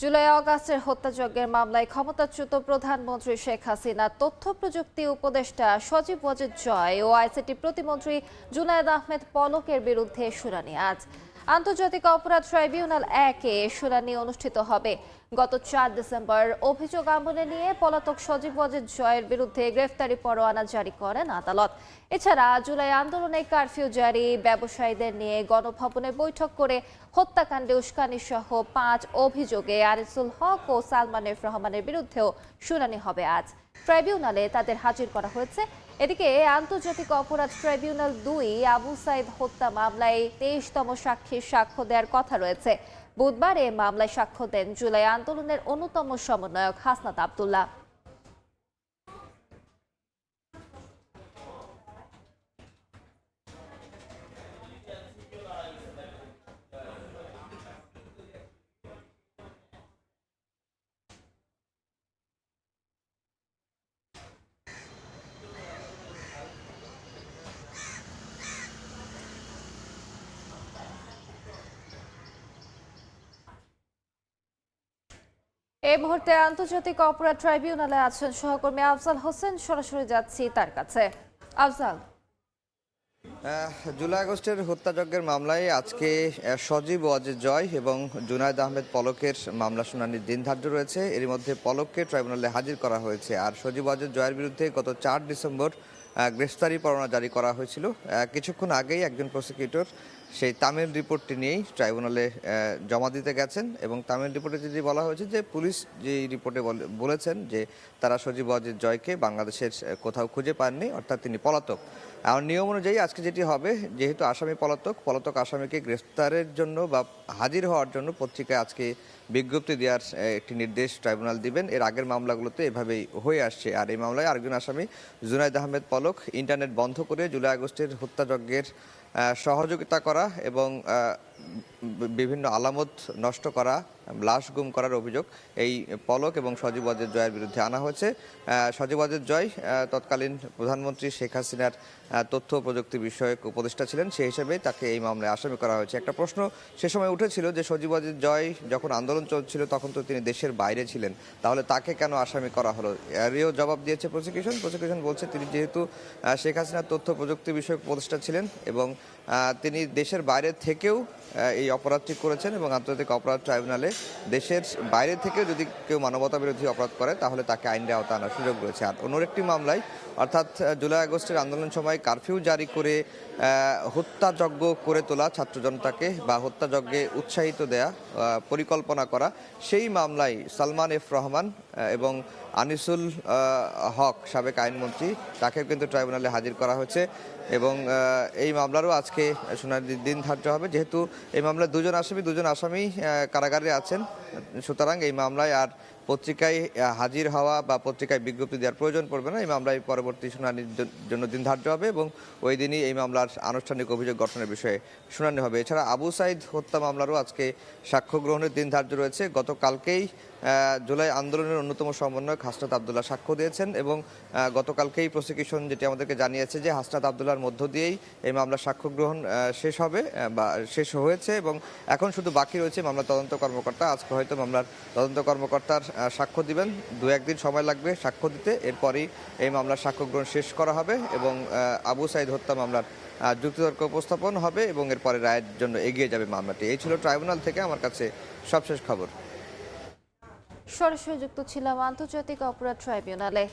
জুলাই অগাস্টের হত্যাযজ্ঞের মামলায় ক্ষমতাচ্যুত প্রধানমন্ত্রী শেখ হাসিনা তথ্য প্রযুক্তি উপদেষ্টা সজীব ওয়াজেদ জয় ও আইসিটি প্রতিমন্ত্রী জুনায়দ আহমেদ পলকের বিরুদ্ধে শুনানি। আজ আন্তর্জাতিক অপরাধ ট্রাইব্যুনাল একে শুনানি অনুষ্ঠিত হবে। গত চার ডিসেম্বর অভিযোগ আমলে নিয়ে পলাতক সজীব ওয়াজেদ জয়ের বিরুদ্ধে গ্রেফতারি পরোয়ানা জারি করেন আদালত। এছাড়া জুলাই আন্দোলনে কারফিউ জারি, ব্যবসায়ীদের নিয়ে গণভবনে বৈঠক করে হত্যাকাণ্ডে উস্কানি সহ পাঁচ অভিযোগে আরিসুল হক ও সালমান এফ রহমানের বিরুদ্ধেও শুনানি হবে আজ। ট্রাইব্যুনালে তাদের হাজির করা হয়েছে। এদিকে আন্তর্জাতিক অপরাধ ট্রাইব্যুনাল দুই আবু সাইদ হত্যা মামলায় তেইশতম সাক্ষীর সাক্ষ্য দেওয়ার কথা রয়েছে। বুধবার এ মামলায় সাক্ষ্য দেন জুলাই আন্দোলনের অন্যতম সমন্বয়ক হাসনাত আবদুল্লাহ। এই মুহূর্তে আন্তর্জাতিক অপরাধ ট্রাইব্যুনালে আছেন সহকর্মী আফজাল হোসেন। সরাসরি যাচ্ছি তার কাছে। আফজাল। জুলাই আগস্টের হত্যাযজ্ঞের মামলায় আজকে সজীব ওয়াজেদ জয় এবং জুনায়দ আহমেদ পলকের মামলা শুনানির দিন ধার্য রয়েছে। এর মধ্যে পলককে ট্রাইব্যুনালে হাজির করা হয়েছে। আর সজীব ওয়াজেদ জয়ের বিরুদ্ধে গত চার ডিসেম্বর গ্রেফতারি পরোয়ানা জারি করা হয়েছিল। কিছুক্ষণ আগেই একজন প্রসিকিউটর সেই তামিল রিপোর্টটি নিয়েই ট্রাইব্যুনালে জমা দিতে গেছেন এবং তামিল রিপোর্টে যদি বলা হয়েছে যে পুলিশ যে রিপোর্টে বলে- বলেছেন যে তারা সজীব ওয়াজেদ জয়কে বাংলাদেশের কোথাও খুঁজে পাননি, অর্থাৎ তিনি পলাতক। আর নিয়ম অনুযায়ী আজকে যেটি হবে, যেহেতু আসামি পলাতক পলাতক আসামিকে গ্রেফতারের জন্য বা হাজির হওয়ার জন্য পত্রিকায় আজকে বিজ্ঞপ্তি দেওয়ার একটি নির্দেশ ট্রাইব্যুনাল দিবেন। এর আগের মামলাগুলোতে এভাবেই হয়ে আসছে। আর এই মামলায় আরেকজন আসামি, জুনাইদ আহমেদ পলক ইন্টারনেট বন্ধ করে জুলাই আগস্টের হত্যাযজ্ঞের সহযোগিতা করা এবং বিভিন্ন আলামত নষ্ট করা, লাশ গুম করার অভিযোগ এই পলক এবং সজীব ওয়াজেদ জয়ের বিরুদ্ধে আনা হয়েছে। সজীব ওয়াজেদ জয় তৎকালীন প্রধানমন্ত্রী শেখ হাসিনার তথ্য প্রযুক্তি বিষয়ক উপদেষ্টা ছিলেন সেই হিসেবে তাকে এই মামলায় আসামি করা হয়েছে। একটা প্রশ্ন সে সময় উঠেছিল যে সজীব ওয়াজেদ জয় যখন আন্দোলন চলছিল তখন তো তিনি দেশের বাইরে ছিলেন, তাহলে তাকে কেন আসামি করা হলো? এরও জবাব দিয়েছে প্রসিকিউশন প্রসিকিউশন বলছে তিনি যেহেতু শেখ হাসিনার তথ্য প্রযুক্তি বিষয়ক উপদেষ্টা ছিলেন এবং তিনি দেশের বাইরে থেকেও এই অপরাধটি করেছেন এবং আন্তর্জাতিক অপরাধ ট্রাইব্যুনালে দেশের বাইরে থেকেও যদি কেউ মানবতা বিরোধী অপরাধ করে, তাহলে তাকে আইনের আওতা আনার সুযোগ রয়েছে। আর অন্য একটি মামলায়, অর্থাৎ জুলাই আগস্টের আন্দোলন সময় কারফিউ জারি করে হত্যাযজ্ঞ করে তোলা ছাত্র জনতাকে বা হত্যাযজ্ঞে উৎসাহিত দেয়া পরিকল্পনা করা, সেই মামলায় সালমান এফ রহমান এবং আনিসুল হক সাবেক আইনমন্ত্রী, তাকেও কিন্তু ট্রাইব্যুনালে হাজির করা হয়েছে। এবং এই মামলারও আজকে শুনানির দিন ধার্য হবে। যেহেতু এই মামলায় দুজন আসামি দুজন আসামি কারাগারে আছেন। সুতরাং এই মামলায় আর পত্রিকায় হাজির হওয়া বা পত্রিকায় বিজ্ঞপ্তি দেওয়ার প্রয়োজন পড়বে না। এই মামলায় পরবর্তী শুনানির জন্য দিন ধার্য হবে এবং ওই দিনই এই মামলার আনুষ্ঠানিক অভিযোগ গঠনের বিষয়ে শুনানি হবে। এছাড়া আবু সাইদ হত্যা মামলারও আজকে সাক্ষ্য গ্রহণের দিন ধার্য রয়েছে। গতকালকেই জুলাই আন্দোলনের অন্যতম সমন্বয়ক হাসনাত আবদুল্লাহ সাক্ষ্য দিয়েছেন এবং গতকালকেই প্রসিকিউশন যেটি আমাদেরকে জানিয়েছে যে হাসনাত আবদুল্লাহর মধ্য দিয়েই এই মামলার সাক্ষ্য গ্রহণ শেষ হবে বা শেষ হয়েছে এবং এখন শুধু বাকি রয়েছে মামলা তদন্ত কর্মকর্তা। আজকে হয়তো মামলার তদন্ত কর্মকর্তার সাক্ষ্য দিবেন। দু একদিন সময় লাগবে সাক্ষ্য দিতে। এরপরই এই মামলার সাক্ষ্য গ্রহণ শেষ করা হবে এবং আবু সাইদ হত্যা মামলার যুক্তিতর্ক উপস্থাপন হবে এবং এরপরে রায়ের জন্য এগিয়ে যাবে মামলাটি। এই ছিল ট্রাইব্যুনাল থেকে আমার কাছে সবশেষ খবর। সরাসরি যুক্ত ছিলাম আন্তর্জাতিক অপরাধ ট্রাইব্যুনালে।